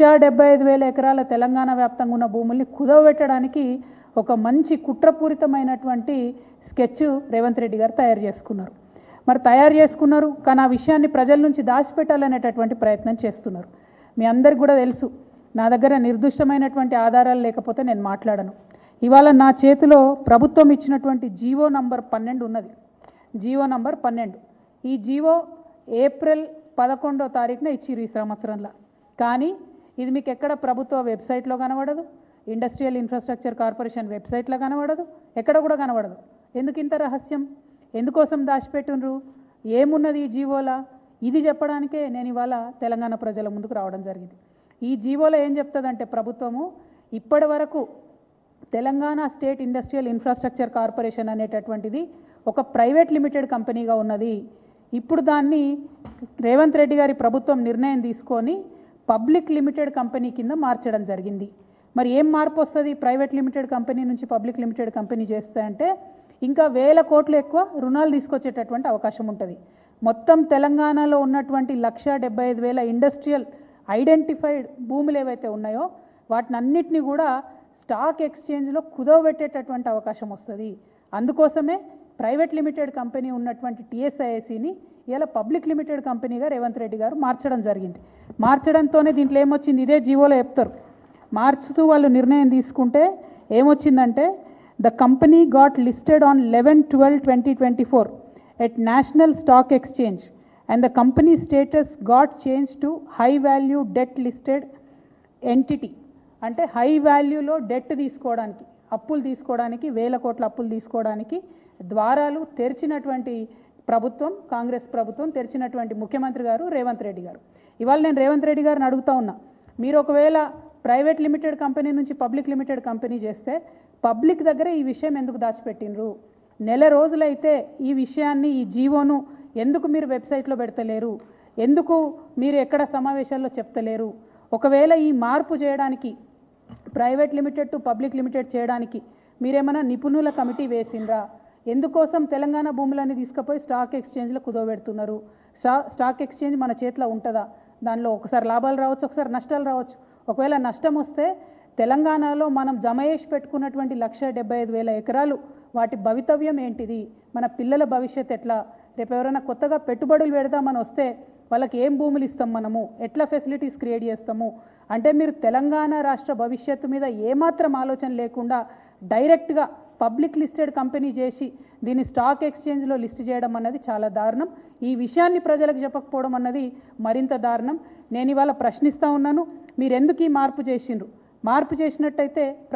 లక్షా డెబ్బై ఐదు వేల ఎకరాల తెలంగాణ వ్యాప్తంగా ఉన్న భూముల్ని కుదవబెట్టడానికి ఒక మంచి కుట్రపూరితమైనటువంటి స్కెచ్ రేవంత్ రెడ్డి గారు తయారు చేసుకున్నారు. మరి తయారు చేసుకున్నారు కానీ ఆ విషయాన్ని ప్రజల నుంచి దాచిపెట్టాలనేటటువంటి ప్రయత్నం చేస్తున్నారు. మీ అందరికి కూడా తెలుసు నా దగ్గర నిర్దిష్టమైనటువంటి ఆధారాలు లేకపోతే నేను మాట్లాడను. ఇవాళ నా చేతిలో ప్రభుత్వం ఇచ్చినటువంటి జీవో నంబర్ పన్నెండు ఉన్నది. జీవో నంబర్ పన్నెండు. ఈ జీవో ఏప్రిల్ పదకొండో తారీఖున ఇచ్చిర్రు ఈ సంవత్సరంలో. కానీ ఇది మీకు ఎక్కడ ప్రభుత్వ వెబ్సైట్లో కనబడదు. ఇండస్ట్రియల్ ఇన్ఫ్రాస్ట్రక్చర్ కార్పొరేషన్ వెబ్సైట్లో కనబడదు. ఎక్కడ కూడా కనబడదు. ఎందుకు ఇంత రహస్యం? ఎందుకోసం దాచిపెట్టినరు ఏమున్నది ఈ జీవోలా? ఇది చెప్పడానికే నేను ఇవాళ తెలంగాణ ప్రజల ముందుకు రావడం జరిగింది. ఈ జీవోలో ఏం చెప్తుందంటే ప్రభుత్వము ఇప్పటి వరకు Telangana state industrial infrastructure corporation అనేటటువంటిది ఒక ప్రైవేట్ లిమిటెడ్ కంపెనీగా ఉన్నది. ఇప్పుడు దాన్ని రేవంత్ రెడ్డి గారి ప్రభుత్వం నిర్ణయం తీసుకొని పబ్లిక్ లిమిటెడ్ కంపెనీ కింద మార్చడం జరిగింది. మరి ఏం మార్పు వస్తుంది? ప్రైవేట్ లిమిటెడ్ కంపెనీ నుంచి పబ్లిక్ లిమిటెడ్ కంపెనీ చేస్తే అంటే ఇంకా వేల కోట్లు ఎక్కువ రుణాలు తీసుకొచ్చేటటువంటి అవకాశం ఉంటుంది. మొత్తం తెలంగాణలో ఉన్నటువంటి లక్ష డెబ్బై ఐదు వేల ఇండస్ట్రియల్ ఐడెంటిఫైడ్ భూములు ఏవైతే ఉన్నాయో వాటిని అన్నిటినీ కూడా స్టాక్ ఎక్స్చేంజ్లో కుదవబెట్టేటటువంటి అవకాశం వస్తుంది. అందుకోసమే ప్రైవేట్ లిమిటెడ్ కంపెనీ ఉన్నటువంటి టీఎస్ఐఎస్సిని ఇలా పబ్లిక్ లిమిటెడ్ కంపెనీగా రేవంత్ రెడ్డి గారు మార్చడం జరిగింది. మార్చడంతోనే దీంట్లో ఏమొచ్చింది? ఇదే జీవోలో చెప్తారు. మార్చుతూ వాళ్ళు నిర్ణయం తీసుకుంటే ఏమొచ్చిందంటే the company got listed on eleven twelve twenty twenty four at national stock exchange and the company status got change to high value debt listed entity. అంటే హై వాల్యూలో డెట్ తీసుకోవడానికి. అప్పులు తీసుకోవడానికి వేల కోట్ల అప్పులు తీసుకోవడానికి ద్వారాలు తెరిచినటువంటి ప్రభుత్వం కాంగ్రెస్ ప్రభుత్వం తెరిచినటువంటి ముఖ్యమంత్రి గారు రేవంత్ రెడ్డి గారు. ఇవాళ నేను రేవంత్ రెడ్డి గారిని అడుగుతా ఉన్నా. మీరు ఒకవేళ ప్రైవేట్ లిమిటెడ్ కంపెనీ నుంచి పబ్లిక్ లిమిటెడ్ కంపెనీ చేస్తే పబ్లిక్ దగ్గర ఈ విషయం ఎందుకు దాచిపెట్టినరు నెల రోజులైతే ఈ విషయాన్ని ఈ జీవోను ఎందుకు మీరు వెబ్సైట్లో పెడతలేరు? ఎందుకు మీరు ఎక్కడ సమావేశాల్లో చెప్తలేరు? ఒకవేళ ఈ మార్పు చేయడానికి private limited to public limited చేయడానికి మీరేమైనా నిపుణుల కమిటీ వేసిండ్రా? ఎందుకోసం తెలంగాణ భూములన్నీ తీసుకుపోయి స్టాక్ ఎక్స్చేంజ్లో కుదవబెడుతున్నారు? స్టా స్టాక్ ఎక్స్చేంజ్ మన చేతిలో ఉంటుందా? దానిలో ఒకసారి లాభాలు రావచ్చు ఒకసారి నష్టాలు రావచ్చు. ఒకవేళ నష్టం వస్తే తెలంగాణలో మనం జమ చేసి పెట్టుకున్నటువంటి లక్ష డెబ్బై ఐదు వేల ఎకరాలు వాటి భవితవ్యం ఏంటిది? మన పిల్లల భవిష్యత్ ఎట్లా? రేపు ఎవరైనా కొత్తగా పెట్టుబడులు పెడదామని వస్తే వాళ్ళకి ఏం భూములు ఇస్తాం మనము? ఎట్లా ఫెసిలిటీస్ క్రియేట్ చేస్తాము? అంటే మీరు తెలంగాణ రాష్ట్ర భవిష్యత్తు మీద ఏమాత్రం ఆలోచన లేకుండా డైరెక్ట్గా పబ్లిక్ లిస్టెడ్ కంపెనీ చేసి దీన్ని స్టాక్ ఎక్స్చేంజ్లో లిస్ట్ చేయడం అన్నది చాలా దారుణం. ఈ విషయాన్ని ప్రజలకు చెప్పకపోవడం అన్నది మరింత దారుణం. నేను ఇవాళ ప్రశ్నిస్తూ ఉన్నాను. మీరు ఎందుకు ఈ మార్పు చేసిండ్రు? మార్పు చేసినట్టయితే